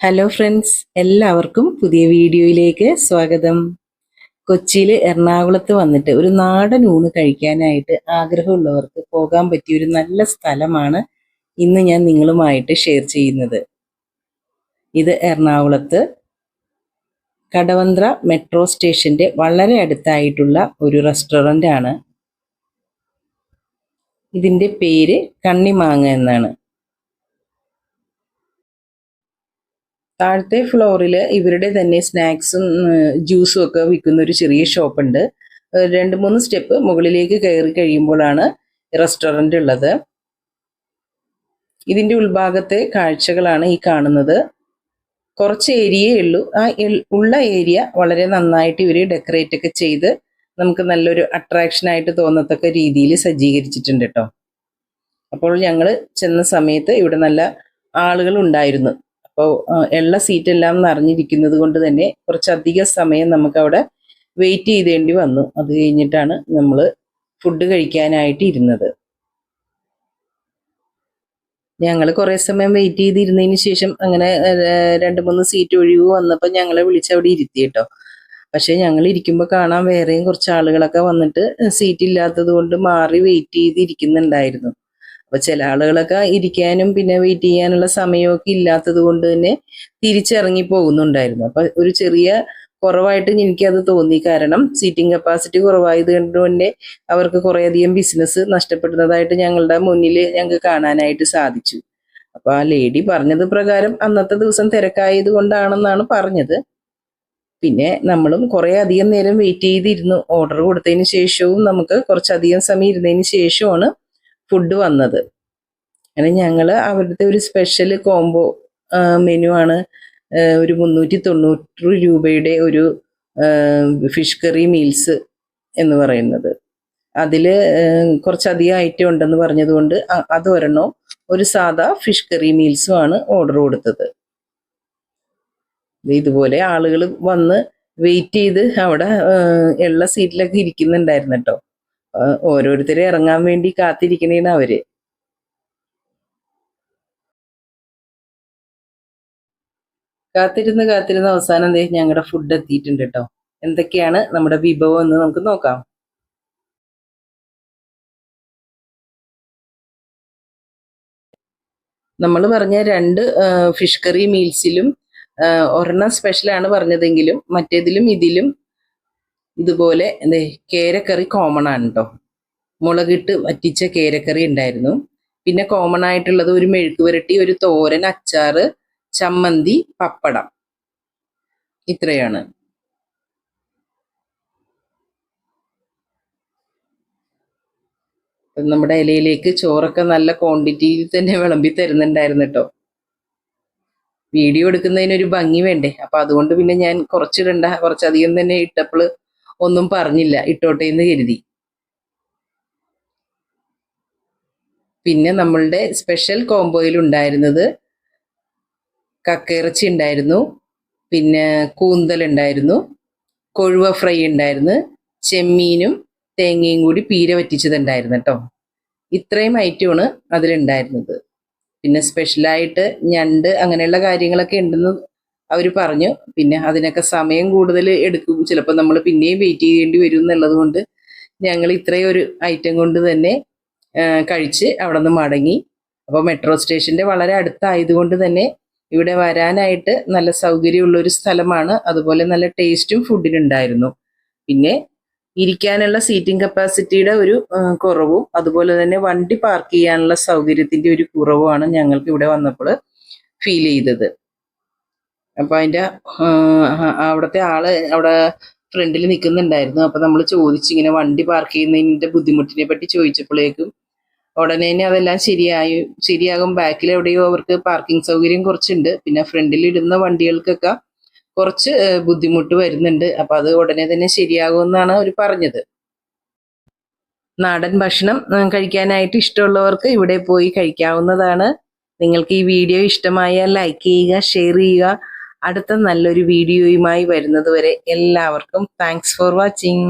Hello friends എല്ലാവർക്കും പുതിയ വീഡിയോയിലേക്ക് സ്വാഗതം. കൊച്ചിയിൽ എറണാകുളത്ത് വന്നിട്ട് ഒരു നാടൻ ഊണ് കഴിക്കാനായിട്ട് ആഗ്രഹമുള്ളവർക്ക് പോകാൻ പറ്റിയ ഒരു നല്ല സ്ഥലമാണ് ഇന്ന് ഞാൻ നിങ്ങളുമായിട്ട് ഷെയർ ചെയ്യുന്നത്. ഇത് എറണാകുളത്ത് കടവന്ത്ര മെട്രോ സ്റ്റേഷന്റെ വളരെ അടുത്തായിട്ടുള്ള ഒരു റെസ്റ്റോറന്റ് ആണ്. ഇതിന്റെ പേര് കണ്ണിമാങ്ങ എന്നാണ്. താഴത്തെ ഫ്ലോറിൽ ഇവരുടെ തന്നെ സ്നാക്സും ജ്യൂസും ഒക്കെ വിൽക്കുന്ന ഒരു ചെറിയ ഷോപ്പുണ്ട്. രണ്ട് മൂന്ന് സ്റ്റെപ്പ് മുകളിലേക്ക് കയറി കഴിയുമ്പോഴാണ് റെസ്റ്റോറന്റ് ഉള്ളത്. ഇതിന്റെ ഉൾഭാഗത്തെ കാഴ്ചകളാണ് ഈ കാണുന്നത്. കുറച്ച് ഏരിയയേ ഉള്ളൂ. ആ ഉള്ള ഏരിയ വളരെ നന്നായിട്ട് ഇവർ ഡെക്കറേറ്റ് ഒക്കെ ചെയ്ത് നമുക്ക് നല്ലൊരു അട്രാക്ഷൻ ആയിട്ട് തോന്നത്തക്ക രീതിയിൽ സജ്ജീകരിച്ചിട്ടുണ്ട് കേട്ടോ അപ്പോൾ ഞങ്ങൾ ചെന്ന സമയത്ത് ഇവിടെ നല്ല ആളുകൾ ഉണ്ടായിരുന്നു. അപ്പോൾ ഉള്ള സീറ്റ് എല്ലാം നിറഞ്ഞിരിക്കുന്നത് കൊണ്ട് തന്നെ കുറച്ചധികം സമയം നമുക്ക് അവിടെ വെയിറ്റ് ചെയ്തേണ്ടി വന്നു. അത് കഴിഞ്ഞിട്ടാണ് നമ്മൾ ഫുഡ് കഴിക്കാനായിട്ട് ഇരുന്നത്. ഞങ്ങൾ കുറേ സമയം വെയിറ്റ് ചെയ്തിരുന്നതിന് ശേഷം അങ്ങനെ രണ്ട് മൂന്ന് സീറ്റ് ഒഴിവ് വന്നപ്പോൾ ഞങ്ങളെ വിളിച്ച് അവിടെ ഇരുത്തി കേട്ടോ. പക്ഷേ ഞങ്ങൾ ഇരിക്കുമ്പോൾ കാണാൻ വേറെയും കുറച്ച് ആളുകളൊക്കെ വന്നിട്ട് സീറ്റ് ഇല്ലാത്തത് കൊണ്ട് മാറി വെയിറ്റ് ചെയ്ത് ഇരിക്കുന്നുണ്ടായിരുന്നു അപ്പൊ ചില ആളുകളൊക്കെ ഇരിക്കാനും പിന്നെ വെയിറ്റ് ചെയ്യാനുള്ള സമയമൊക്കെ ഇല്ലാത്തത് കൊണ്ട് തന്നെ തിരിച്ചിറങ്ങി പോകുന്നുണ്ടായിരുന്നു. അപ്പൊ ഒരു ചെറിയ കുറവായിട്ട് എനിക്കത് തോന്നി. കാരണം സീറ്റിംഗ് കപ്പാസിറ്റി കുറവായത് കൊണ്ട് തന്നെ അവർക്ക് കുറേയധികം ബിസിനസ് നഷ്ടപ്പെടുന്നതായിട്ട് ഞങ്ങളുടെ മുന്നിൽ ഞങ്ങൾക്ക് കാണാനായിട്ട് സാധിച്ചു. അപ്പൊ ആ ലേഡി പറഞ്ഞത് പ്രകാരം അന്നത്തെ ദിവസം തിരക്കായത് കൊണ്ടാണെന്നാണ് പറഞ്ഞത്. പിന്നെ നമ്മളും കുറേ അധികം നേരം വെയിറ്റ് ചെയ്തിരുന്നു. ഓർഡർ കൊടുത്തതിന് ശേഷവും നമുക്ക് കുറച്ചധികം സമയം ഇരുന്നതിന് ശേഷമാണ് ഫുഡ് വന്നത്. അങ്ങനെ ഞങ്ങൾ അവരുടെ ഒരു സ്പെഷ്യൽ കോംബോ മെനു ആണ് ഒരു മുന്നൂറ്റി തൊണ്ണൂറ് രൂപയുടെ ഒരു ഫിഷ് കറി മീൽസ് എന്ന് പറയുന്നത്. അതിൽ കുറച്ചധികം ഐറ്റം ഉണ്ടെന്ന് പറഞ്ഞതുകൊണ്ട് അത് ഒരെണ്ണവും ഒരു സാധാ ഫിഷ് കറി മീൽസും ആണ് ഓർഡർ കൊടുത്തത്. ഇതുപോലെ ആളുകൾ വന്ന് വെയിറ്റ് ചെയ്ത് അവിടെ ഉള്ള സീറ്റിലൊക്കെ ഇരിക്കുന്നുണ്ടായിരുന്നു കേട്ടോ ഓരോരുത്തരെ ഇറങ്ങാൻ വേണ്ടി കാത്തിരിക്കണേണ് അവർ. കാത്തിരുന്ന് കാത്തിരുന്ന് അവസാനം ദേ ഞങ്ങളുടെ ഫുഡ് എത്തിയിട്ടുണ്ട് കേട്ടോ എന്തൊക്കെയാണ് നമ്മുടെ വിഭവം എന്ന് നമുക്ക് നോക്കാം. നമ്മൾ പറഞ്ഞ രണ്ട് ഫിഷ് കറി മീൽസിലും ഒരെണ്ണം സ്പെഷ്യലാണ് പറഞ്ഞതെങ്കിലും മറ്റേതിലും ഇതിലും ഇതുപോലെ എന്തേ കേരക്കറി കോമൺ ആണ് കേട്ടോ മുളകിട്ട് വറ്റിച്ച കേരക്കറി ഉണ്ടായിരുന്നു. പിന്നെ കോമൺ ആയിട്ടുള്ളത് ഒരു മെഴുക്ക് പുരട്ടി ഒരു തോരൻ അച്ചാറ് ചമ്മന്തി പപ്പടം. ഇത്രയാണ്. നമ്മുടെ ഇലയിലേക്ക് ചോറൊക്കെ നല്ല ക്വാണ്ടിറ്റിയിൽ തന്നെ വിളമ്പി തരുന്നുണ്ടായിരുന്നു കേട്ടോ വീഡിയോ എടുക്കുന്നതിന് ഒരു ഭംഗി വേണ്ടേ? അപ്പൊ അതുകൊണ്ട് പിന്നെ ഞാൻ കുറച്ചിടണ്ട കുറച്ചധികം തന്നെ ഇട്ടപ്പോൾ ഒന്നും പറഞ്ഞില്ല ഇട്ടോട്ടെ എന്ന് കരുതി. പിന്നെ നമ്മളുടെ സ്പെഷ്യൽ കോംബോയിൽ ഉണ്ടായിരുന്നത് കക്കയിറച്ചി ഉണ്ടായിരുന്നു പിന്നെ കൂന്തൽ ഉണ്ടായിരുന്നു കൊഴുവ ഫ്രൈ ഉണ്ടായിരുന്നു ചെമ്മീനും തേങ്ങയും കൂടി പീര വറ്റിച്ചതുണ്ടായിരുന്നു കേട്ടോ. ഇത്രയും ഐറ്റമാണ് അതിലുണ്ടായിരുന്നത്. പിന്നെ സ്പെഷ്യലായിട്ട് ഞണ്ട് അങ്ങനെയുള്ള കാര്യങ്ങളൊക്കെ ഉണ്ടെന്ന് അവർ പറഞ്ഞു. പിന്നെ അതിനൊക്കെ സമയം കൂടുതൽ എടുക്കും. ചിലപ്പോൾ നമ്മൾ പിന്നെയും വെയിറ്റ് ചെയ്യേണ്ടി വരും എന്നുള്ളത് കൊണ്ട് ഞങ്ങൾ ഇത്രയും ഒരു ഐറ്റം കൊണ്ട് തന്നെ കഴിച്ച് അവിടെ നിന്ന് മടങ്ങി അപ്പോൾ മെട്രോ സ്റ്റേഷന്റെ വളരെ അടുത്തായതുകൊണ്ട് തന്നെ ഇവിടെ വരാനായിട്ട് നല്ല സൗകര്യമുള്ള ഒരു സ്ഥലമാണ്. അതുപോലെ നല്ല ടേസ്റ്റും ഫുഡിനുണ്ടായിരുന്നു പിന്നെ ഇരിക്കാനുള്ള സീറ്റിംഗ് കപ്പാസിറ്റിയുടെ ഒരു കുറവും അതുപോലെ തന്നെ വണ്ടി പാർക്ക് ചെയ്യാനുള്ള സൗകര്യത്തിന്റെ ഒരു കുറവുമാണ് ഞങ്ങൾക്ക് ഇവിടെ വന്നപ്പോൾ ഫീൽ ചെയ്തത്. അപ്പൊ അതിന്റെ അവിടത്തെ ആൾ അവിടെ ഫ്രണ്ടിൽ നിൽക്കുന്നുണ്ടായിരുന്നു അപ്പൊ നമ്മൾ ചോദിച്ചു ഇങ്ങനെ വണ്ടി പാർക്ക് ചെയ്യുന്നതിന്റെ ബുദ്ധിമുട്ടിനെ പറ്റി ചോദിച്ചപ്പോഴേക്കും ഉടനെ തന്നെ അതെല്ലാം ശരിയായി ശരിയാകും. ബാക്കിൽ എവിടെയോ അവർക്ക് പാർക്കിംഗ് സൗകര്യം കുറച്ചുണ്ട്. പിന്നെ ഫ്രണ്ടിൽ ഇടുന്ന വണ്ടികൾക്കൊക്കെ കുറച്ച് ബുദ്ധിമുട്ട് വരുന്നുണ്ട്. അപ്പൊ അത് ഉടനെ തന്നെ ശരിയാകുമെന്നാണ് അവർ പറഞ്ഞത്. നാടൻ ഭക്ഷണം കഴിക്കാനായിട്ട് ഇഷ്ടമുള്ളവർക്ക് ഇവിടെ പോയി കഴിക്കാവുന്നതാണ്. നിങ്ങൾക്ക് ഈ വീഡിയോ ഇഷ്ടമായാൽ ലൈക്ക് ചെയ്യുക ഷെയർ ചെയ്യുക. അടുത്ത നല്ലൊരു വീഡിയോയുമായി വരുന്നതുവരെ എല്ലാവർക്കും താങ്ക്സ് ഫോർ വാച്ചിങ്